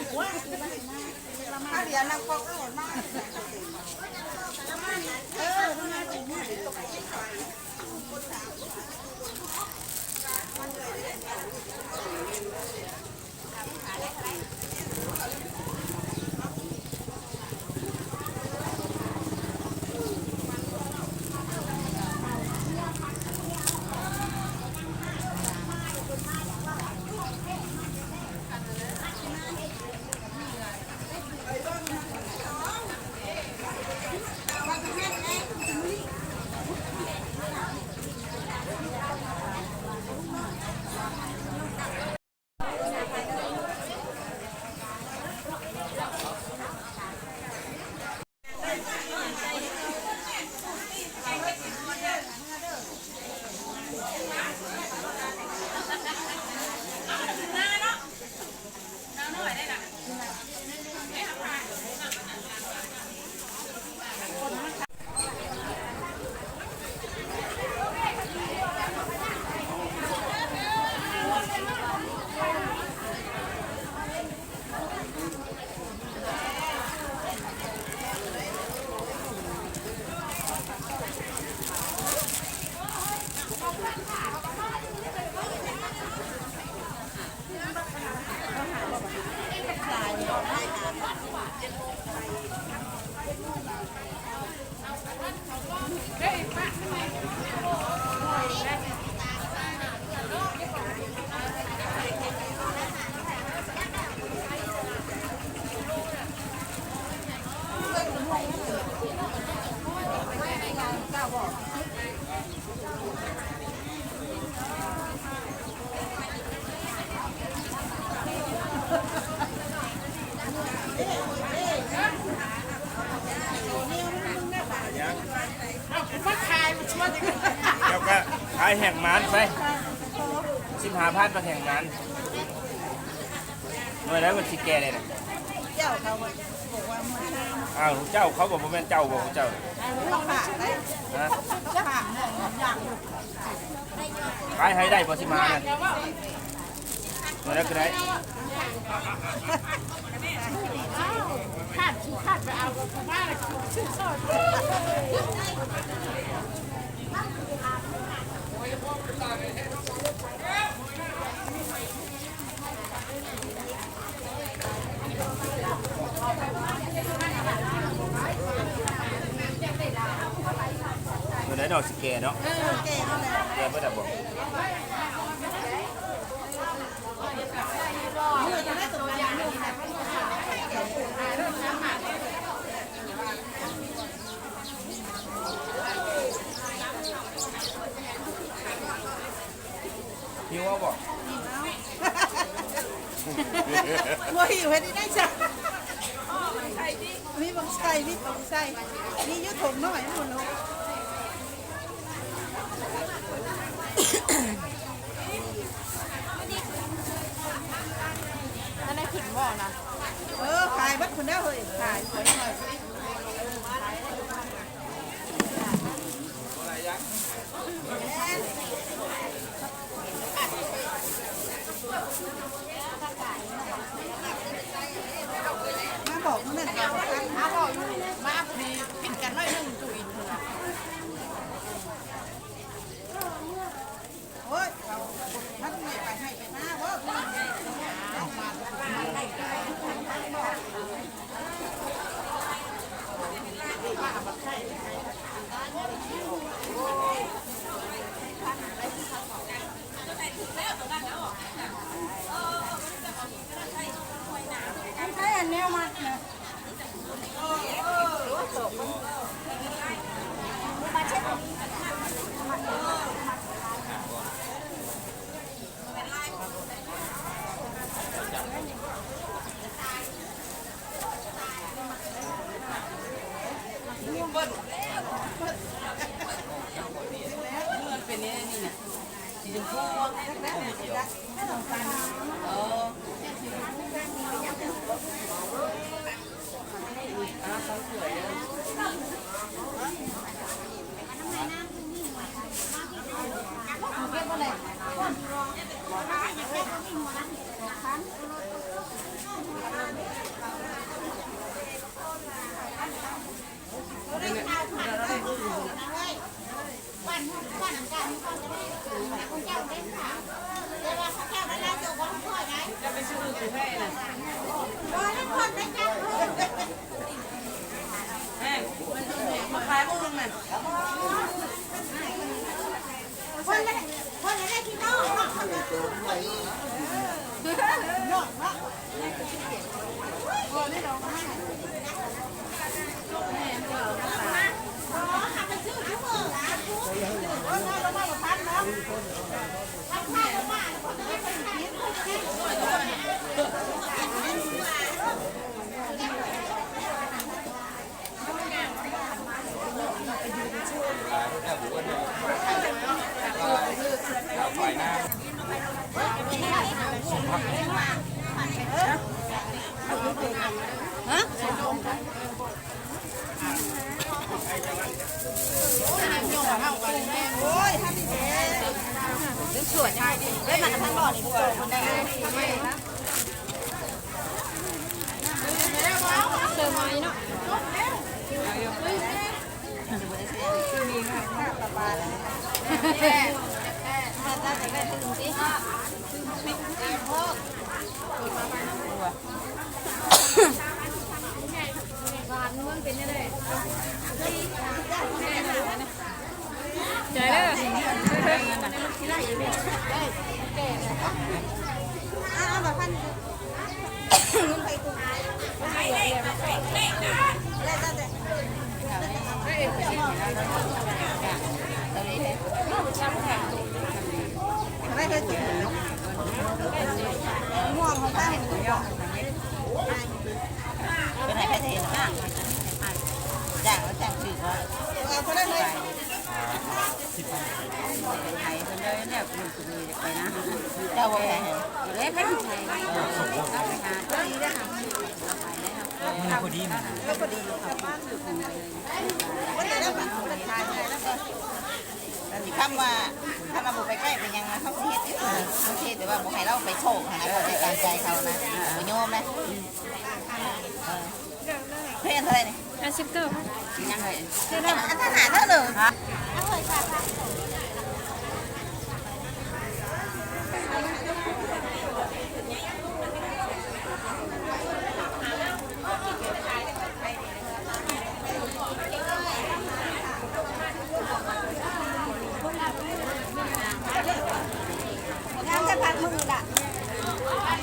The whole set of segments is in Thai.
เอาไปว่าถ้าเดี๋ยญนักปอกก็หมดมาก แห่งมันไปสิบห้าพันไปแห่งมันเมื่อนั้นมันสิแก่เลยนะเจ้าเขาบอกว่ามันอ้าวเจ้าเขาบอกว่าแม่นเจ้าบอกเจ้าเขาผ่าได้นะจะผ่าอย่างขายให้ได้พอสิมานั่นเมื่อนั้นก็ได้ขาดขี้ขาดไปเอาบ้านชื่อสด เมื่อนั้นดอกสิแก่เนาะ เออเก่งเลย แก่เมื่อไหร่บอก มือจะได้ตัวอย่างนี้นะ พี่ว่าบอกว่าหิวให้ได้จ้ะมีบังไส้มีบังไส้มียุทธงหน่อยมันลูกนั่นได้ขึ้นบ่อนะเออขายบัดคุณได้เฮ้ยขายสวยหน่อยมาบอกมันนั่นก่อน มาบ่ออยู่มาพอดีปิดกันหน่อยหนึงจุอินเถอะนะ โอ้ยเราท่านไม่ไปให้ไปหน้าเว่า ใช่อันแนวมัดนะ มันเป็นนี่นี่น่ะ สีชมพูเอออ่ คนละคนละได้ทำเนาะทำไปนนี้ร้ไห้พัดแล้วพัดแล้วมาคนนี้เป็นใะ มาทั้งบ่อนี่โจคนได้ไม่นะเจอไม้เนาะใจเด้อ ม่วงของข้างเป็นไหนไปเห็นบ้างจ้างแล้วจ้างสื่อว่า เอาคนละเลย ไทยคนเดียวเนี่ยคุณคุณมีไปนะเจ้าว่าไงอยู่เลยพันไทยเอาไปหาตัวนี้ได้ค่ะ มันพอดีมันก็พอดีค่ะบ้านอยู่คุณเลยอันนี้คำว่าถ้าเราบุไปใกล้เป็นยังไงเขาเฮ็ดที่สุดเขาเฮ็ดแต่ว่าบุให้เราไปโชคนะเขาใจตามใจเขานะบุโยมนะเพื่อนเท่าไหร่นี่อาชิปเตอร์ยังไงอันทหารเท่าหนึ่งฮะ งานจะพักมือละ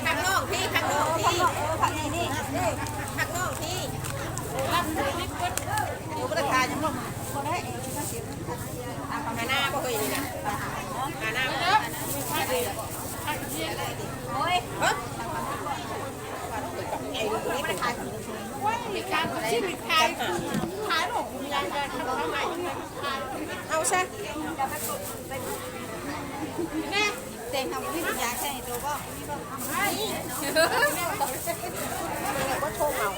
ข้างนอกพี่ข้างนอกพี่ พักนี่นี่ ข้างนอกพี่ รับเลยนี่ก็ ดูราคายังบ่ คนได้เองก็เสีย หาหน้าบ่เคยนี่นะหาหน้าบ่ โอ้ย เฮ้ย มีการที่มีขายขายหลงมีการจะทำ เท่าไหร่เอาซะแน่เต็มทำวิทยาแค่ตัวก็ก็โชว์เอา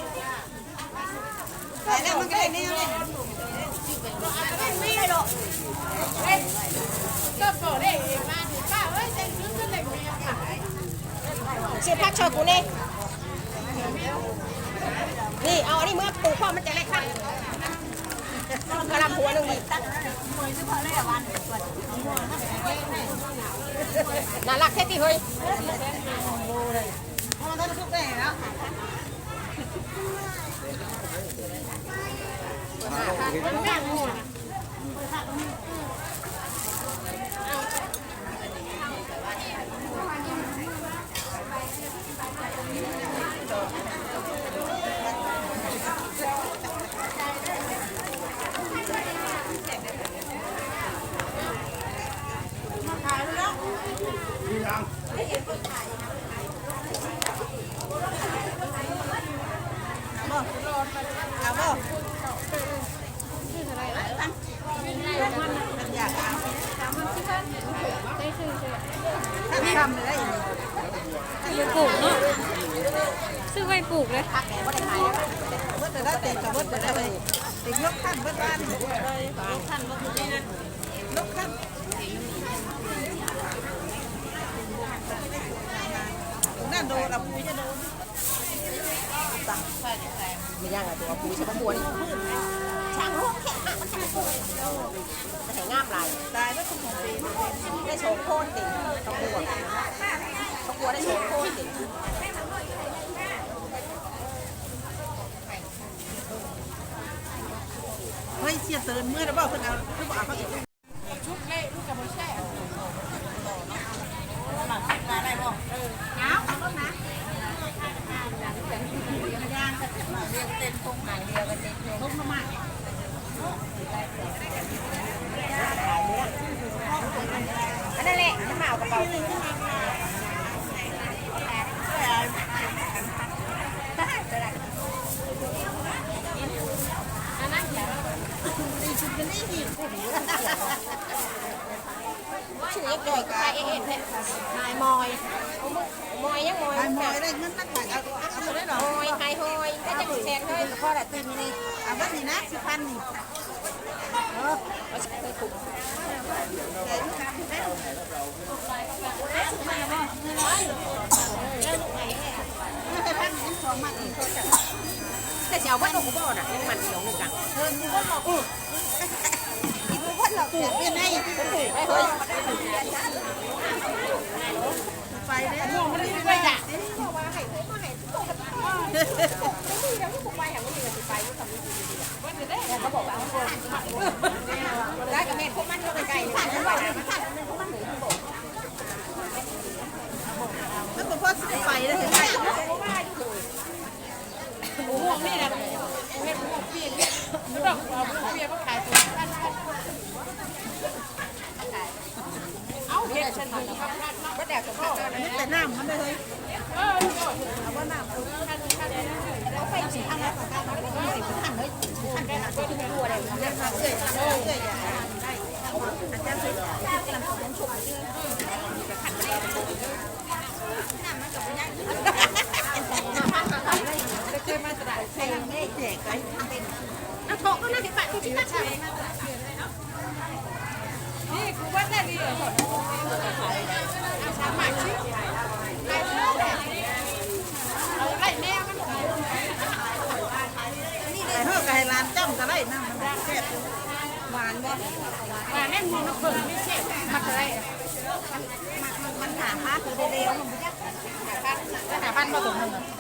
แต่แล้วมันก็ได้แน่เลยไม่ได้หรอกก็บอกได้เองมาป้าเอ้ยเต็มซื้อขึ้นเลยแม่ค่ะซื้อพักชอกูเนี่นี่เอาอันนี้เมื่อปลูกพ่อมันจะ กระลำหัวหนึ่งดีน่ารักแค่ตีเฮ้ยเอาบ่อยากเอาทำเลย ไปปลูกเนาะซื้อไว้ปลูกเลย พักแหนว่าได้ขายแล้วเมื่อแต่ได้เต็มกับเมื่อแต่ได้เลยติดยกขั้นเมื่อบ้านยกขั้นเมื่อกี้นะยกขั้นนั่นโดนอะปูจะโดนตัง ไม่ยางอะตัวปูใช่ปะปูนี่ช่างลูกแค่มันช่างปูจะให้งามลายตายแล้วคุณขอปีได้โชว์โค่นติ่งตัวต้องกลัวได้โชว์โค่นติ่งเฮ้ยเชียเตือนเมื่อแล้วบอกเพิ่นเอาเพิ่นบอกเอาเขาอีกชุบเละลูกกับโมแช่ มาได้บ่ น้าวเอารถนะ ย่างเรียงเต็มทงหางเดียวกันเต็มทง ลงมาใหม่อันนั้นแหละจะมาเอากระเป๋าอันนั้นเดี๋ยวดีชุดกันนี่ดีชื่อยักษ์ย่อยกับใครเอ็ดเนี่ยนายมอยมอยยังมอยไอ้มอยได้เงินนักหนักเอาเอาตัวได้หรอมอยไฮฮอยก็จะแชร์ให้ พ่อ ได้ตื่นนี่เอาบัดนี้นะสิพันนี่ โอ้ เอาใส่ไปถุง แต่เสียวว่าตัวกูบ่น่ะยังมันเดียวนึงกัน เพิ่นมีคนบอกอีกคนหลอกเปลี่ยนให้ ไปเนี่ย มันนี่ไปจ้ะ ได้กับแม่พวกมันก็ไปไกลเลยมันไปมันไป แล้วก็พอสิไปแล้วเห็นไหม ก็แดก กับพ่อแต่น้ำมันเลยเอาไปสิทาง ยนจ้ำมันแซ่บหวานบ่หวานแน่นมันเบิ่งไม่เช็ดมาอะไรมันหาค่าคือเร็วมันไม่ยากหาค่าหาพันมาตรงนึงเ